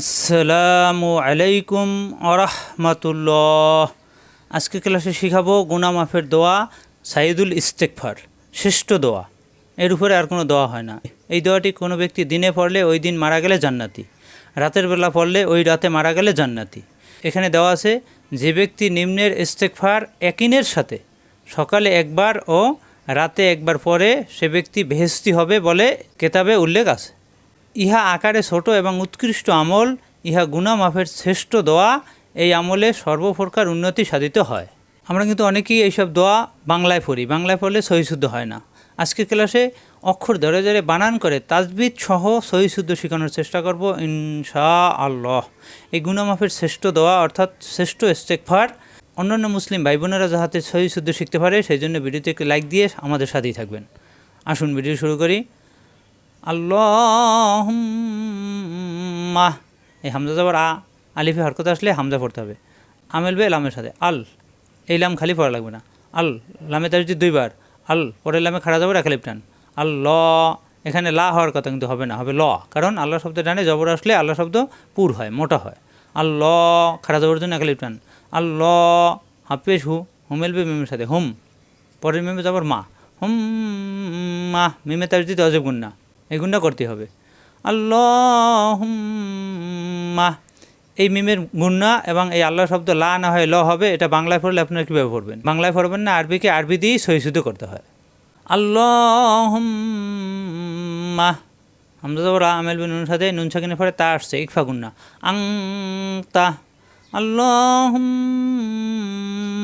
আসসালামু আলাইকুম আরহামাতুল্লাহ আজকে ক্লাসে শিখাবো গুনা মাফের দোয়া, সাইদুল ইস্তেকফার শ্রেষ্ঠ দোয়া। এর উপরে আর কোনো দোয়া হয় না। এই দোয়াটি কোনো ব্যক্তি দিনে পড়লে ওই দিন মারা গেলে জান্নাতি। রাতের বেলা পড়লে ওই রাতে মারা গেলে জান্নাতি। এখানে দেওয়া আছে, যে ব্যক্তি নিম্নের ইস্তেকফার একিনের সাথে সকালে একবার ও রাতে একবার পরে সে ব্যক্তি বেহেস্তি হবে বলে কেতাবে উল্লেখ আছে। ইহা আকারে ছোট এবং উৎকৃষ্ট আমল, ইহা গুনা মাফের শ্রেষ্ঠ দোয়া, এই আমলে সর্বপ্রকার উন্নতি সাধিত হয়। আমরা কিন্তু অনেকেই এইসব দোয়া বাংলায় পড়ি। বাংলায় পড়লে সহিশুদ্ধ হয় না। আজকের ক্লাসে অক্ষর ধরে ধরে বানান করে তাজবিদ সহ সহিশুদ্ধ শেখানোর চেষ্টা করব ইনশা আল্লাহ এই গুনামাফের শ্রেষ্ঠ দোয়া অর্থাৎ শ্রেষ্ঠ ইস্তেকফার অন্যান্য মুসলিম ভাই বোনেরা যাহাতে সহিশুদ্ধ শিখতে পারে, সেই জন্য ভিডিওতে একটি লাইক দিয়ে আমাদের সাথেই থাকবেন। আসুন, ভিডিও শুরু করি। আল্লাহ এই হামজা যাবার আ আলিফে হরকত আসলে হামজা পড়তে হবে। আমেল বে লামের সাথে, আল। এই লাম খালি পড়া লাগবে না। আল, লামে তার যদি দুইবার। আল, পরের লামে খাড়া যাবে এক টান। আল, ল, এখানে লা হওয়ার কথা কিন্তু হবে না, হবে ল। কারণ আল্লাহ শব্দ ডানে জবর আসলে আল্লাহ শব্দ পুর হয়, মোটা হয়। আল্লাহ খাড়া যাবার জন্য এক টান। ল, হাফেজ হু, হুমেল বে মেমের সাথে, হুম। পরের মেমে যাবার মা। হুম, মা, মিমে তার যদি অজব গুন্না এই গুণটা করতে হবে। আল্লাহ এই মিমের গুন্না এবং এই আল্লাহ শব্দ লা না হয় ল হবে, এটা বাংলায় পড়লে আপনারা কীভাবে পড়বেন? বাংলায় পড়বেন না, আরবিকে আরবি দিয়েই সহিশুদ্ধ করতে হয়। আল্লাহ মা হামজা জবর আমেল বিন নুন সাথে নুন সাকিনে পরে তা আসছে, ইকফা গুন্না আং তা আল্লাহ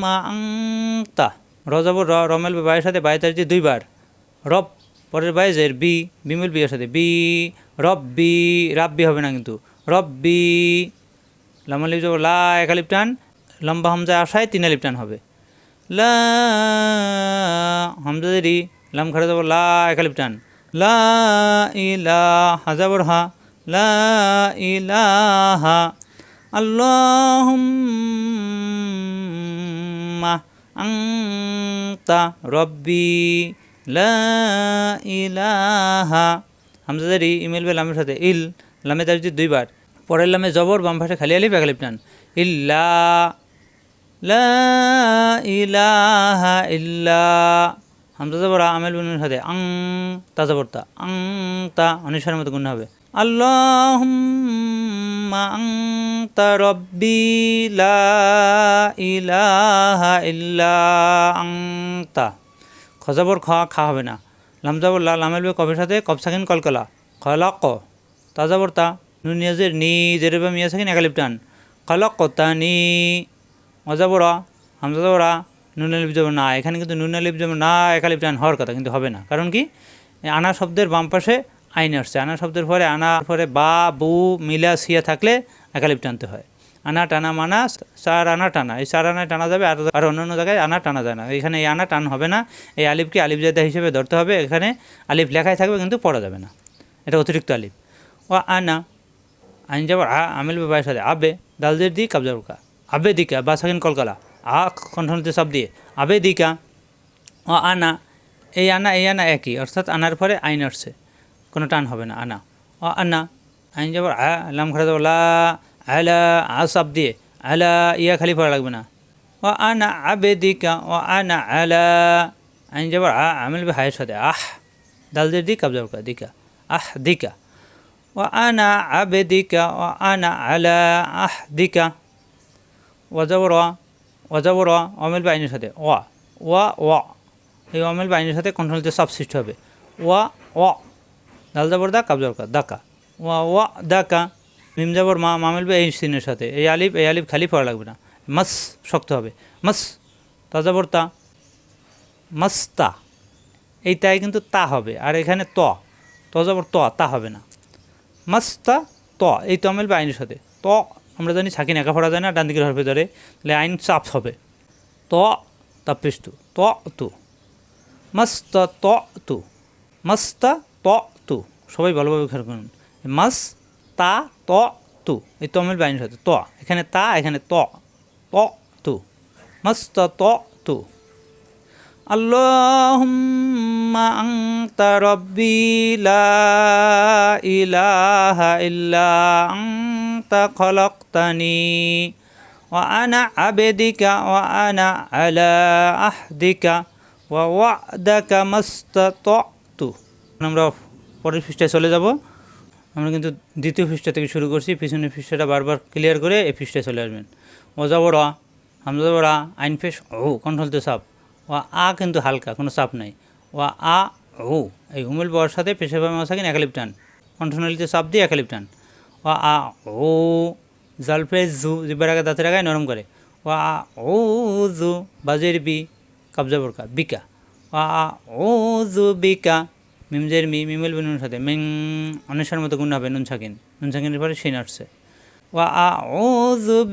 মা আং তা রজবর রমেল বায়ের সাথে বাই তার যে দুইবার। রব পরের বাই জের বি, বিমুল বিয়ের সাথে, বি, রব্বি, রাব্বি হবে না কিন্তু, রব্বি লামালিপ যাব, লা একালিপ টান লম্বা হামজা আসায় তিন আলিপ টান হবে। লা দেরি লাম খাড়া যাব, লা একালিপ টান লা ইলা হাজাবর হা লা ইলাহা আল্লাহুম্মা আংতা রব্বি। লা ইলাহা। হামজাদারি ইমেল বে লামের সাথে। ইল, লামে তার যদি দুইবার। পরের লামে জবর, বাম পাশে খালি আলিফ একালিপ টান ইল্লা, লা ইলাহা ইল্লা। হামজা জবর আমেল বিনের সাথে। আং, তা জবরতা আং, তা অনুসারের মতো গুণ হবে। আল্লাহুম্মা আংতা রব্বি লা ইলাহা ইল্লা আংতা। খজাবর খ, খা হবে না। লামজাবর লা, লামেল বে কবের সাথে কব সাকিন কলকলা খলা ক তাজাবর তা নুনিয়াজের নি জেরেবা মিয়া সাকিন একালিপ টান। খলক তা, নি। অজাবর হামজাবর নুন আলিপ যাব না। এখানে কিন্তু নুন আলিপ যাব না, একালিপ টান হওয়ার কথা কিন্তু হবে না। কারণ কি? আনা শব্দের বাম পাশে আইন আসছে। আনা শব্দের পরে আনা, পরে বা, বু, মিলা, সিয়া থাকলে একালিপ টানতে হয়। আনা টানা মানা সার আনা টানা এই সার আনায় টানা যাবে, আর আর অন্য জায়গায় আনা টানা যায় না। এখানে এই আনা টান হবে না। এই আলিফকে আলিফ জায়দা হিসেবে ধরতে হবে। এখানে আলিফ লেখাই থাকবে, কিন্তু পড়া যাবে না। এটা অতিরিক্ত আলিফ। ও আনা, আইন যাবার আ, আমিল বাবার সাথে। আবে দালদের দি কাবজার কা আবে দিকা, বা সাকিন কলকালা আ, কণ্ঠনতে সব দিয়ে। আবে দিকা ও আনা, এই আনা এই আনা একই। অর্থাৎ আনার পরে আইন আসছে। কোনো টান হবে না, আনা। ও আনা, আইন যাবার আ লাম খাড়া যাব লা আলা আসাব দিয়ে, আলা ইয়া খালি পড়া লাগবে না। ও আনা আবে দিকা ও আনা আলা, আইন যাবার আ আমিল বে হায়ের সাথে, আহ দালদের দি কাবজার কা, দিকা, আহ, দিকা। ও আনা আবে দিকা ও আনা আলা, আহ, দিকা। ওয়াজাবর ওয়াজাবর অমিল বা আইনের সাথে, ওয়া ওয়া ওয়া। এই অমিল বা আইনের সাথে কন্ট্রোলতে সব সৃষ্টি হবে। ওয়া ওয়া। দাল যাবর দা কাবজার কা, দাকা। ওয়া ওয়া, দাকা। মিম যাবর মা মামিল বে এই সিনের সাথে। এই আলিফ এই আলিফ খালি পড়া লাগবে না। মাস শক্ত হবে। মাস তা। যাবর তা। মাস্তা এই তাই কিন্তু তা হবে। আর এখানে ত। ত যাবর ত, তা হবে না। মাস্তা ত এই ত মিলবে আইনের সাথে। ত, আমরা জানি সাকিন একা পড়া যায় না, ডান দিকের হরফে ধরে তাহলে আইন চাপ হবে। ত, তা তাপিস্তু ত, তু। মাস্ত ত, তু মাস্তা ত, তু। সবাই ভালোভাবে খেয়াল করুন। মাস তা, ত, তু। এই তমের বাইন হতো ত। এখানে তা, এখানে ত। ত, তু। মস্ত ত, তু। আল্লাহুম্মা আংতা রব্বি লা ইলাহা ইল্লা আংতা খলকতানি ওয়া আনা আবেদিকা ওয়া আনা আলা আহদিকা ওয়া ওয়াদাকা মাস্তাতাতু আমরা পরের পৃষ্ঠায় চলে যাব। আমরা কিন্তু দ্বিতীয় পৃষ্ঠা থেকে শুরু করছি, পিছনের পৃষ্ঠাটা বারবার ক্লিয়ার করে এই পৃষ্ঠায় চলে আসবেন। ও যাবর হামজা যাবর আইন ফেস ও কন্ট্রোলতে চাপ। ও আ কিন্তু হালকা, কোনো চাপ নাই। ও আ, ও, এই হুমেল বর সাথে পেশাবা মাসাকিন একালিপ টান। কণ্ঠনালিতে চাপ দিয়ে একালিপ টান। ও আ, ও জালফে জু, জিব্বার আগে দাঁতের আগায় নরম করে। ও আ, ও, জু বাজের বি, কাবজা বরকা, বিকা। ও আ, ও, জু, বিকা। মিমজের মি মিমেল নুন সাথে। মিং অনেসার মতো গুণ হবে নুন ছাকিন। নুন ছাকিনের পরে সিন আসছে। ওয়া আ ও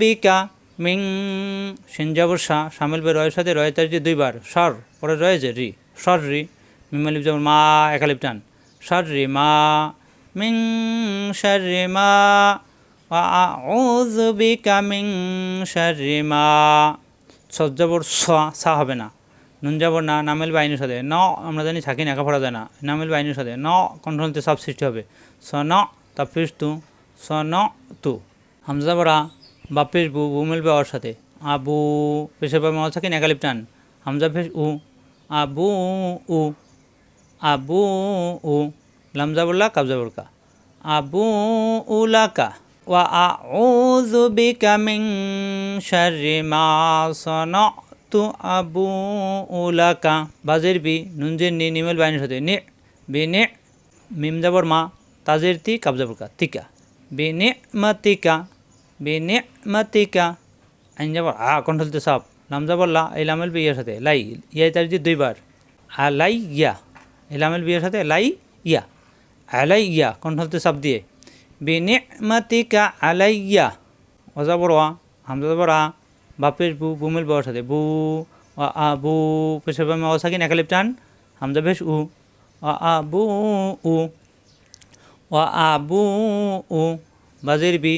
বিকা মিং সিনজাবর শাহ। সামিল বে রয়ের সাথে রয়ে তার যে দুইবার। সর পরে রয়ে যে রি। সর রি, মিমেল যেমন মা একালিপ টান। সর রি, মা মিং সর রি, মা। ওয়া আ ও জুবিকা মিং সর রি, মা। সজ্জাবর সা হবে না। নুনজাবর না নামেল বাইনের সাথে। ন, আমরা জানি সাকিন একা পড়া যায় না। নামেল বাইনের সাথে। ন কণ্ঠনতে সব সৃষ্টি হবে। স, ন তাপিস তু। স, ন, তু। হামজা বরা বাপিস বু বু মিলবে ওর সাথে। আবু পেশের পর মাও সাকিন একালিপ টান। হামজা ফেস উ। আবু উ। আবু উ। লামজা বললা কাবজা বরকা আবু উলাকা ওয়া আউযু বিকা মিন শাররি মা। সনা তো আবু ওলাকা বাজের বি, নুনজের নি, নিমেল বাইনের সাথে। নে, বে, নে মিমজাবর মা, তাজের তি কাবজাবর কা, তিকা। বে, নে, মা, তিকা। বে, নে, মা, তিকা। আইন যাবর আ কণ্ঠলতে সাপ। লামজাবর লা, এই লামেল বিয়ের সাথে। লাই ইয়াই তার যে দুইবার। আ, লাই, ইয়া। এই লামেল বিয়ের সাথে, লাই, ইয়া। আলাই ইয়া কণ্ঠলতে সাপ দিয়ে। বে, নে, মা, তিকা আলাই ইয়া। অজাবর ওয়া হামজাবর আ। বাপের বু বুমিল বড়ার সাথে। বু আ বু পেশের বামে অসাকিন, একালিপ টান হামজা বেশ, উ। আ বু উ। ও আ বু উ। বাজির বি,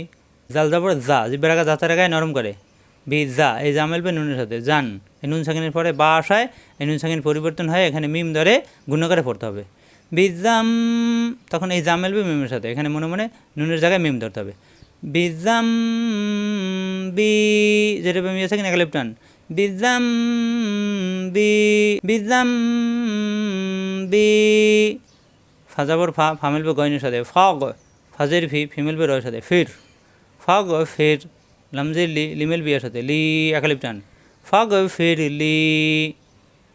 জাল যাবর যা জিব্বার আগা জাতার আগায় নরম করে। বি যা এই জামেল বে নুনের সাথে। জান। এই নুন সাকিনের পরে বা আসায় এই নুন সাকিন পরিবর্তন হয় এখানে মিম ধরে গুণকারে পড়তে হবে। বিজাম তখন এই জাম মেলবে মিমের সাথে। এখানে মনে মনে নুনের জায়গায় মিম ধরতে হবে। বিজাম বি যেটা আমি আছে কিনা টান বিজাম বি বিজাম বি ফাজাবর ফা ফা মিলবে গয়নের সাথে, ফগ। ফাজের ফি ফিমেল বে রয়ের সাথে, ফির। ফগ, ফির। লামজের লি, লিমেল বিয়ের সাথে, লি একালিপ টান ফগ, ফির, লি।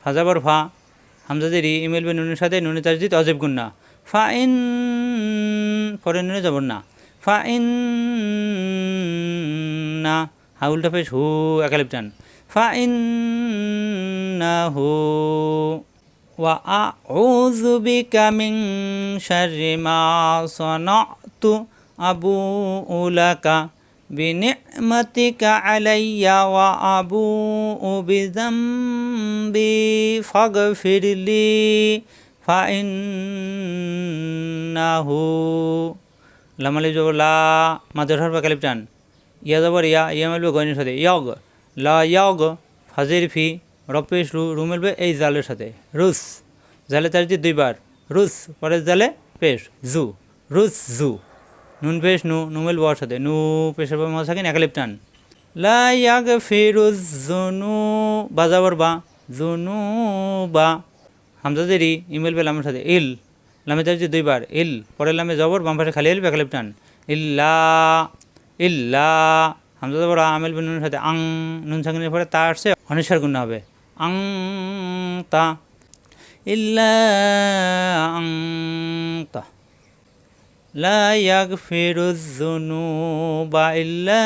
ফাজাবর ফা হামজাদের ইমেল বে নুনের সাথে নুনে তাজদিদ অজেব গুন্না। ফা ইন, পরে নুনে যাব না ফা ইন না হাউলটা পেশ হু একালিপ টান ফা ইন না হু ওয়া আ উযু বিকা মিন শাররি মা সানাতু আবু উলাকা بنعمتك علي وأبوء بذنبي فاغفر لي فإنه লামালি যাব লা মাদের হরফা কালিপ টান। ইয়া যাবার ইয়া ইয়া মেলবে গয়নের সাথে। ইয়গ, লা ইয়গ, ফাজির ফি রপেশ রু রু মেলবে এই জালের সাথে। রুস, জালে তার দুইবার। রুস পরে জালে পেশ, জু। রুস, জু। নুন পেশ, নু নুমেল বর সাথে। নু পেশের পর মজা থাকেন একালিপ টান। লাইয়াগ ফিরুজ জুনু বাজাবর বা জুনু বা। হামজাদেরই ইমেল বে লামের সাথে। ইল। লামে তার যে দুইবার ইল পরের লামে জবর বাম পাশে খালি এলবে একালিপ টান ইল্লা ইল্লা হামজা জবর আমেল বে নুনের সাথে আং নুন সাকিনের পরে তা আসছে অনিশ্বার গুণ হবে আং তা ইল্লা আং তা لا يغفر الذنوب إلا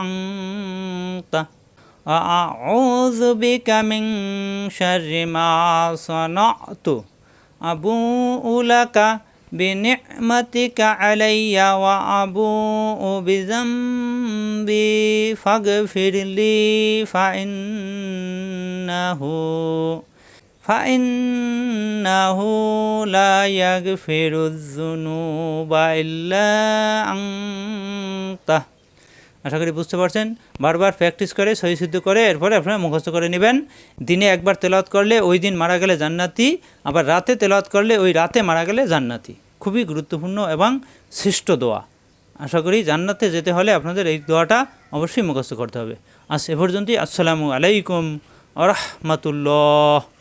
أنت أعوذ بك من شر ما صنعت أبوء لك بنعمتك علي وأبوء بذنبي فاغفر لي فإنه فإنه لا يغفر الذنوب إلا أنت. আশা করি বুঝতে পারছেন। বারবার প্র্যাকটিস করে, সহি সিদ্ধ করে, এরপরে আপনারা মুখস্থ করে নেবেন। দিনে একবার তেলাওয়াত করলে ওই দিন মারা গেলে জান্নাতি, আবার রাতে তেলাওয়াত করলে ওই রাতে মারা গেলে জান্নাতি। খুবই গুরুত্বপূর্ণ এবং শ্রেষ্ঠ দোয়া। আশা করি জান্নাতে যেতে হলে আপনাদের এই দোয়াটা অবশ্যই মুখস্থ করতে হবে। আজ এ পর্যন্তই। আসসালামু আলাইকুম আ রহমতুল্লাহ।